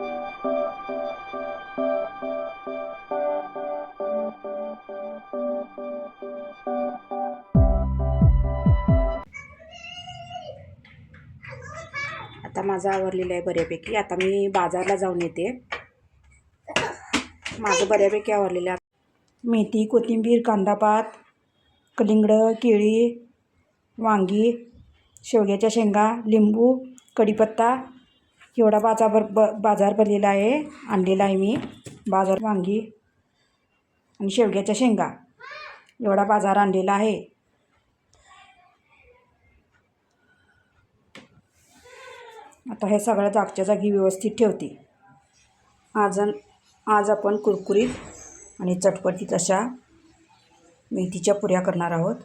आता माझा आवरलेला आहे बऱ्यापैकी. आता मी बाजारला जाऊन येते. माझं बऱ्यापैकी आवरलेलं आहे. मेथी कोथिंबीर कांदापात कलिंगडं केळी वांगी शेवग्याच्या शेंगा लिंबू कढीपत्ता एवढा बाजार भर ब बाजार भरलेला आहे. आणलेला आहे मी. बाजार वांगी आणि शेवग्याच्या शेंगा. एवढा बाजार आणलेला आहे. आता हे सगळं जागच्या जागी व्यवस्थित ठेवते. आज आज आपण कुरकुरीत आणि चटपटीत अशा मेथीच्या पुऱ्या करणार आहोत.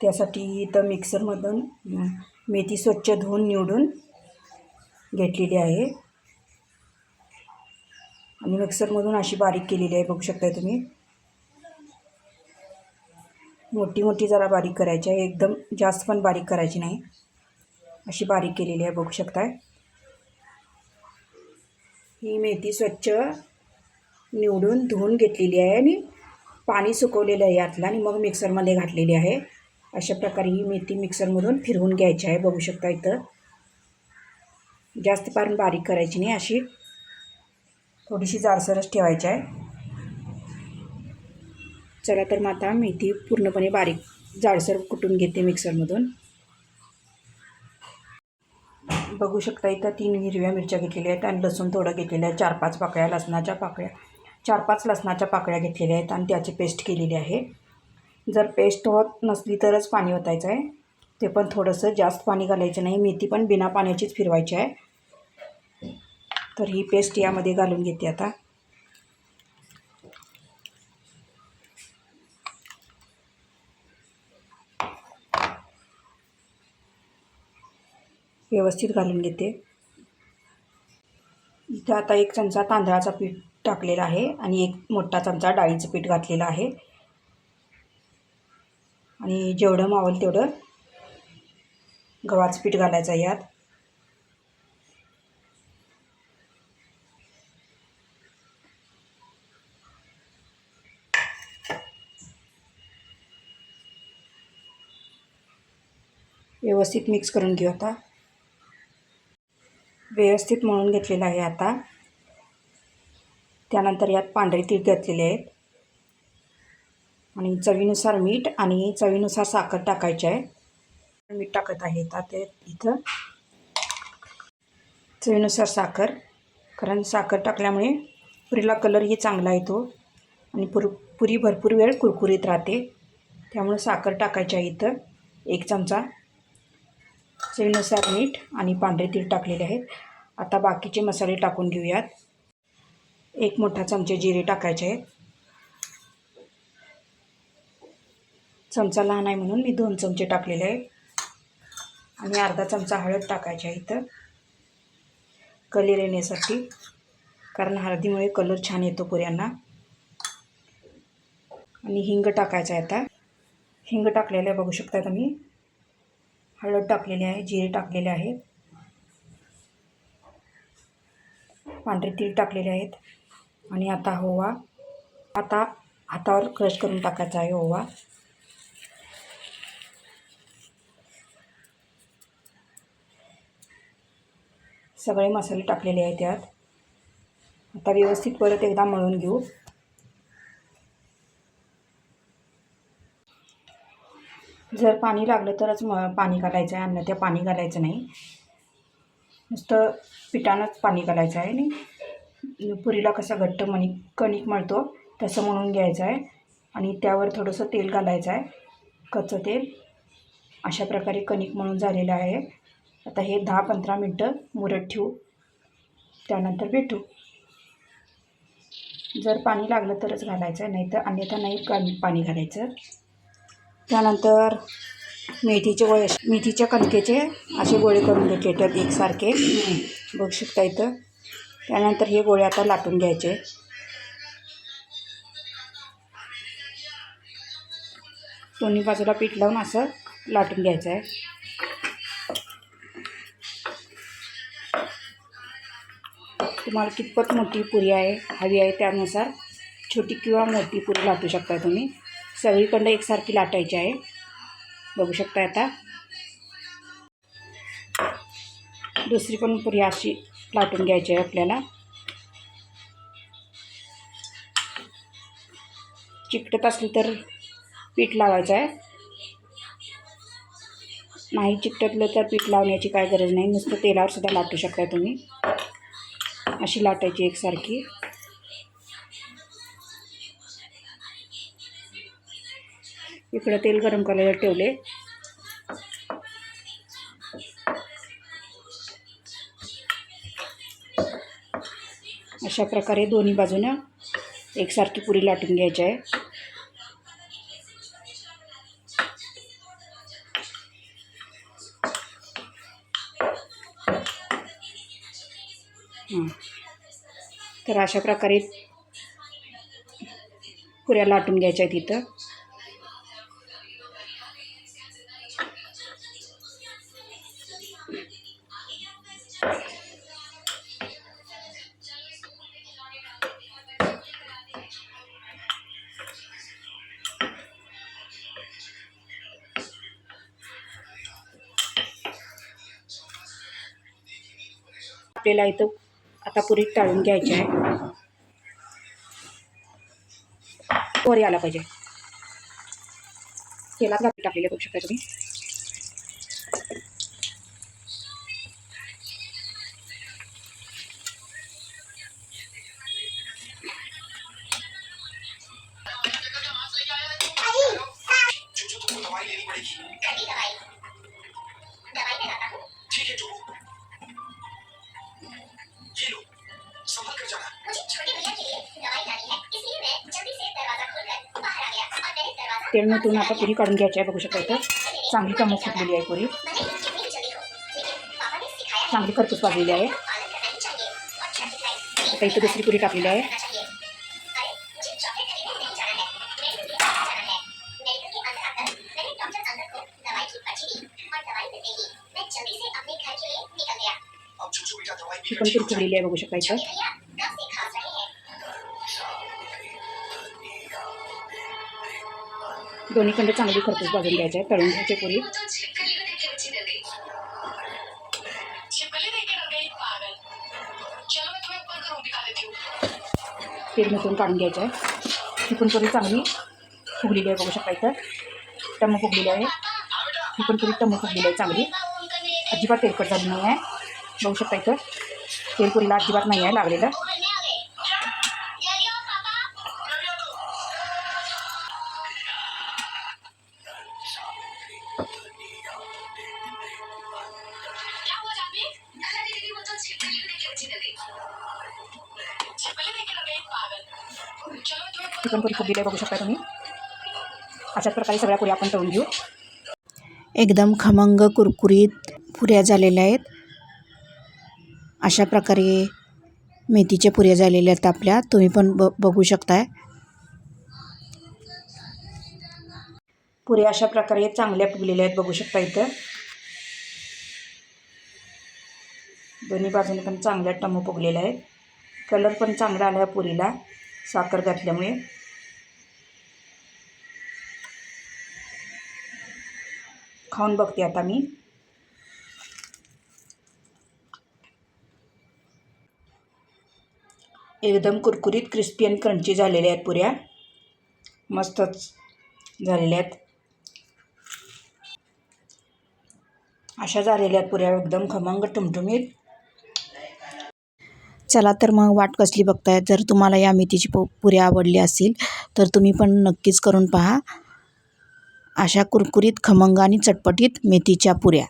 त्यासाठी इथं मिक्सरमधून मेथी स्वच्छ धुवून निवडून घेतलेली आहे. आणि मिक्सरमधून अशी बारीक केलेली आहे बघू शकताय तुम्ही. मोठी मोठी जरा बारीक करायची आहे एकदम जास्त पण बारीक करायची नाही. अशी बारीक केलेली आहे बघू शकताय. ही मेथी स्वच्छ निवडून धुवून घेतलेली आहे आणि पाणी सुकवलेलं आहे यातलं आणि मग मिक्सरमध्ये घातलेली आहे. अशा प्रकारे ही मेथी मिक्सरमधून फिरवून घ्यायची आहे बघू शकता इथं. जास्त पारून बारीक करायची नाही अशी. थोडीशी जाडसरच ठेवायची आहे. चला तर मग आता मेथी पूर्णपणे बारीक जाडसर कुटून घेते मिक्सरमधून. बघू शकता इथं तीन हिरव्या मिरच्या घेतलेल्या आहेत आणि लसूण थोडं घेतलेलं आहे. चार पाच पाकळ्या लसणाच्या पाकळ्या चार पाच लसणाच्या पाकळ्या घेतलेल्या आहेत आणि त्याची पेस्ट केलेली आहे. जर पेस्ट होत नसली तरच पाणी ओतायचं आहे. ते पण थोडंसं जास्त पाणी घालायचं नाही. मेथी पण बिना पाण्याचीच फिरवायची आहे. तर ही पेस्ट यामध्ये घालून घेते आता. व्यवस्थित घालून घेते. इथं आता एक चमचा तांदळाचा पीठ टाकलेला आहे आणि एक मोठा चमचा डाळीचं पीठ घातलेलं आहे. आणि जेवढं मावल तेवढं गव्हाचं पीठ घालायचं आहे यात. व्यवस्थित मिक्स करून घेऊ आता. व्यवस्थित मळून घेतलेलं आहे आता. त्यानंतर यात पांढरे तीळ घातलेले आहेत. आणि चवीनुसार मीठ आणि चवीनुसार साखर टाकायची आहे. मीठ टाकत आहे आता ते इथं. चवीनुसार साखर कारण साखर टाकल्यामुळे पुरीला कलरही चांगला येतो आणि पुर पुरी भरपूर वेळ कुरकुरीत राहते. त्यामुळे साखर टाकायची आहे इथं. एक चमचा. चवीनुसार मीठ आणि पांढरे तीळ टाकलेले आहेत. आता बाकीचे मसाले टाकून घेऊयात. एक मोठा चमचे जिरे टाकायचे आहेत. चमचा लहान आहे म्हणून मी दोन चमचे टाकलेले आहेत. आणि अर्धा चमचा हळद टाकायची आहे इथं. कलर येण्यासाठी. कारण हळदीमुळे कलर छान येतो पुऱ्यांना. आणि हिंग टाकायचं आहे आता. हिंग टाकलेलं आहे बघू शकता तुम्ही. हळद टाकलेली आहे जिरे टाकलेले आहे पांढरे तीळ टाकलेले आहेत. आणि आता ओवा. आता हातावर क्रश करून टाकायचा आहे ओवा. सगळे मसाले टाकलेले आहेत त्यात. आता व्यवस्थित परत एकदा मळून घेऊ. जर पाणी लागलं तरच म पाणी घालायचं आहे. अन्यथा पाणी घालायचं नाही. नुसतं पिठानंच पाणी घालायचं आहे आणि पुरीला कसा घट्ट मणी कणिक मळतो तसं म्हणून घ्यायचं आहे. आणि त्यावर थोडंसं तेल घालायचं आहे. कच्चं तेल. अशा प्रकारे कणिक म्हणून झालेलं आहे. आता हे दहा पंधरा मिनटं मुरत ठेवू. त्यानंतर भेटू. जर पाणी लागलं तरच घालायचं आहे नाहीतर अन्यथा नाही पाणी घालायचं. त्यानंतर मेथीचे गोळे मेथीच्या कणकेचे असे गोळे करून घ्यायचे तर एकसारखे. बघू शकता इथं. त्यानंतर हे गोळे आता लाटून घ्यायचे. दोन्ही बाजूला पीठ लावून असं लाटून घ्यायचं आहे. तुम्हाला कितपत मोठी पुरी आहे हवी आहे त्यानुसार छोटी किंवा मोठी पुरी लाटू शकता तुम्ही. सगळीकडं एकसारखी लाटायची आहे. बघू शकता आता. दुसरी पण पुरी अशी लाटून घ्यायची आहे आपल्याला. चिकटत असली तर पीठ लावायचं आहे. नाही चिकटतलं तर पीठ लावण्याची काय गरज नाही. नुसतं तेलावर सुद्धा लाटू शकता तुम्ही. अशी लाटायची एकसारखी. इकडं तेल गरम करायला ठेवले. अशा प्रकारे दोन्ही बाजूनं एकसारखी पुरी लाटून घ्यायची आहे. तर अशा प्रकारे पुऱ्या लाटून घ्यायच्या आहेत इथं. आपल्याला इथं आता पुरी टाळून घ्यायची आहे. वर यायला पाहिजे. तेलात घालून टाकलेले बघू शकता तुम्ही? तेल नतून आता पुरी काढून घ्यायची आहे बघू शकता इथं. चांगली टमक फुटलेली आहे पुरी. चांगली खरपूस वाजलेली आहे. आता इथं दुसरी पुरी टाकलेली आहे. चिकन पण पुरी ठेवलेली आहे बघू शकता इथं. दोन्हीकडे चांगली खरपूस भाजून घ्यायची आहे तळून घ्यायची पुरी. तेल मिसळून काढून घ्यायचं आहे ही पण पुरी चांगली फुगलेली आहे बघू शकता इथं. टम्म फुगलेली आहे. ही पण पुरी टम्म फुगलेली आहे चांगली. अजिबात तेलकट झाली नाही आहे. बघू शकता इथं. तेलपुरीला अजिबात नाही आहे लागलेलं. पण पुरी आहे बघू शकता तुम्ही. अशाच प्रकारे सगळ्या पुरी आपण तळून घेऊ. एकदम खमंग कुरकुरीत पुऱ्या झालेल्या आहेत. अशा प्रकारे मेथीच्या पुऱ्या झालेल्या आहेत आपल्या. तुम्ही पण ब बघू शकताय. पुऱ्या अशा प्रकारे चांगल्या फुगलेल्या आहेत बघू शकता इथं. दोन्ही बाजूने पण चांगल्या टम्म फुगलेल्या आहेत. कलर पण चांगला आला आहे पुरीला साखर घातल्यामुळे. खाऊन बघते आता मी. एकदम कुरकुरीत क्रिस्पी आणि क्रंची झालेल्या आहेत पुऱ्या. मस्तच झालेल्या आहेत. अशा झालेल्या आहेत पुऱ्या एकदम खमंग टुमटुमीत चला तर मग वाट कसली बघताय जर तुम्हाला या मेथीची पु पुऱ्या आवडली असेल तर तुम्ही पण नक्कीच करून पहा. अशा कुरकुरीत खमंग आणि चटपटीत मेथीच्या पुऱ्या.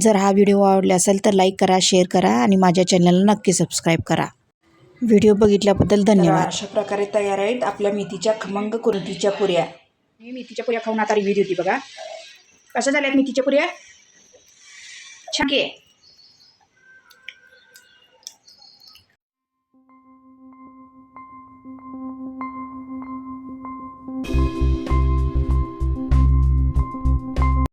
जर हा व्हिडिओ आवडला असेल तर लाईक करा शेअर करा आणि माझ्या चॅनलला नक्की सबस्क्राईब करा. व्हिडिओ बघितल्याबद्दल धन्यवाद. अशा प्रकारे तयार आहेत आपल्या मेथीच्या खमंग कुरतीच्या पुऱ्या. मी मेथीच्या पुऱ्या खाऊन आता रिव्ह्यू देते बघा. कशा झाल्यात मेथीच्या पुऱ्या? छान